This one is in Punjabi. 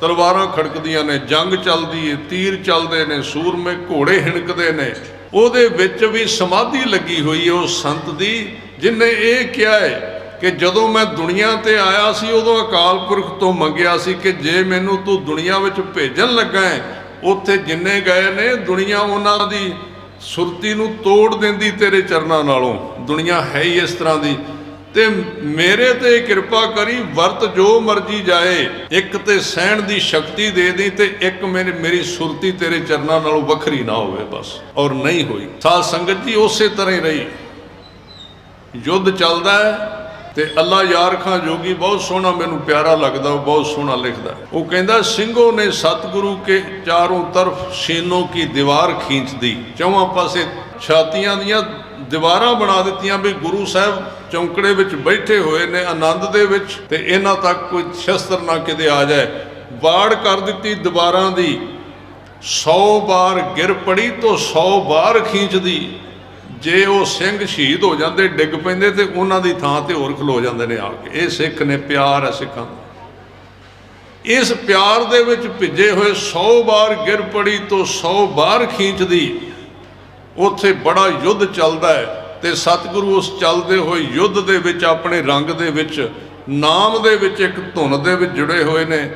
ਤਲਵਾਰਾਂ ਖੜਕਦੀਆਂ ਨੇ, ਜੰਗ ਚੱਲਦੀ ਏ, ਤੀਰ ਚੱਲਦੇ ਨੇ, ਸੂਰਮੇ ਘੋੜੇ ਹਿਣਕਦੇ ਨੇ। ਉਹਦੇ ਵਿੱਚ ਵੀ ਸਮਾਧੀ ਲੱਗੀ ਹੋਈ ਹੈ ਉਸ ਸੰਤ ਦੀ, ਜਿਨੇ ਇਹ ਕਿਹਾ ਹੈ ਕਿ ਜਦੋਂ ਮੈਂ ਦੁਨੀਆ ਤੇ ਆਇਆ ਸੀ, ਉਦੋਂ ਅਕਾਲ ਪੁਰਖ ਤੋਂ ਮੰਗਿਆ ਸੀ ਕਿ ਜੇ ਮੈਨੂੰ ਤੂੰ ਦੁਨੀਆ ਵਿੱਚ ਭੇਜਣ ਲੱਗਾ ਹੈ ਉੱਥੇ ਜਿੰਨੇ ਗਏ ਨੇ, ਦੁਨੀਆ ਉਹਨਾਂ ਦੀ ਸੁਰਤੀ ਨੂੰ ਤੋੜ ਦਿੰਦੀ ਤੇਰੇ ਚਰਨਾਂ ਨਾਲੋਂ। ਦੁਨੀਆ ਹੈ ਹੀ ਇਸ ਤਰ੍ਹਾਂ ਦੀ। ਤੇ ਮੇਰੇ ਤੇ ਕਿਰਪਾ ਕਰੀ, ਵਰਤ ਜੋ ਮਰਜ਼ੀ ਜਾਏ। ਇੱਕ ਤੇ ਸਹਿਣ ਦੀ ਸ਼ਕਤੀ ਦੇ ਦੇ ਤੇ ਇੱਕ ਮੇਰੀ ਮੇਰੀ ਸੁਰਤੀ ਤੇਰੇ ਚਰਨਾਂ ਨਾਲੋਂ ਵੱਖਰੀ ਨਾ ਹੋਵੇ ਬਸ। ਔਰ ਨਹੀਂ ਹੋਈ। ਸਾਧ ਸੰਗਤ ਜੀ, ਉਸੇ ਤਰ੍ਹਾਂ ਹੀ ਰਹੀ। ਯੁੱਧ ਚੱਲਦਾ ਹੈ ਤੇ ਅੱਲਾ ਯਾਰ ਖਾਂ ਜੋਗੀ ਬਹੁਤ ਸੋਹਣਾ ਮੈਨੂੰ ਪਿਆਰਾ ਲੱਗਦਾ, ਉਹ ਬਹੁਤ ਸੋਹਣਾ ਲਿਖਦਾ। ਉਹ ਕਹਿੰਦਾ, ਸਿੰਘੋ ਨੇ ਸਤਿਗੁਰੂ ਕੇ ਚਾਰੋਂ ਤਰਫ ਸੀਨੋਂ ਕੀ ਦੀਵਾਰ ਖੀਂਚਦੀ। ਚੌਵਾਂ ਪਾਸੇ ਛਾਤੀਆਂ ਦੀਆਂ ਦੀਵਾਰਾਂ ਬਣਾ ਦਿੱਤੀਆਂ ਵੀ ਗੁਰੂ ਸਾਹਿਬ ਚੌਂਕੜੇ ਵਿੱਚ ਬੈਠੇ ਹੋਏ ਨੇ, ਆਨੰਦ ਦੇ ਵਿੱਚ, ਤੇ ਇਹਨਾਂ ਤੱਕ ਕੋਈ ਸ਼ਸਤਰ ਨਾ ਕਿਤੇ ਆ ਜਾਏ। ਵਾੜ ਕਰ ਦਿੱਤੀ ਦੀਵਾਰਾਂ ਦੀ। 100 ਵਾਰ ਗਿਰ ਪੜੀ ਤੋਂ 100 ਵਾਰ ਖੀਂਚਦੀ। ਜੇ ਉਹ ਸਿੰਘ ਸ਼ਹੀਦ ਹੋ ਜਾਂਦੇ, ਡਿੱਗ ਪੈਂਦੇ ਤੇ ਉਹਨਾਂ ਦੀ ਥਾਂ ਤੇ ਹੋਰ ਖਲੋ ਜਾਂਦੇ ਨੇ ਆ ਕੇ। ਇਹ ਸਿੱਖ ਨੇ, ਪਿਆਰ ਹੈ ਸਿੱਖਾਂ ਦਾ। ਇਸ ਪਿਆਰ ਦੇ ਵਿੱਚ ਭਿੱਜੇ ਹੋਏ 100 ਵਾਰ ਗਿਰ ਪੜੀ ਤੋਂ 100 ਵਾਰ ਖੀਂਚਦੀ। ਉੱਥੇ ਬੜਾ ਯੁੱਧ ਚੱਲਦਾ ਹੈ ਤੇ ਸਤਿਗੁਰੂ ਉਸ ਚੱਲਦੇ ਹੋਏ ਯੁੱਧ ਦੇ ਵਿੱਚ, ਆਪਣੇ ਰੰਗ ਦੇ ਵਿੱਚ, ਨਾਮ ਦੇ ਵਿੱਚ, ਇੱਕ ਧੁਨ ਦੇ ਵਿੱਚ ਜੁੜੇ ਹੋਏ ਨੇ।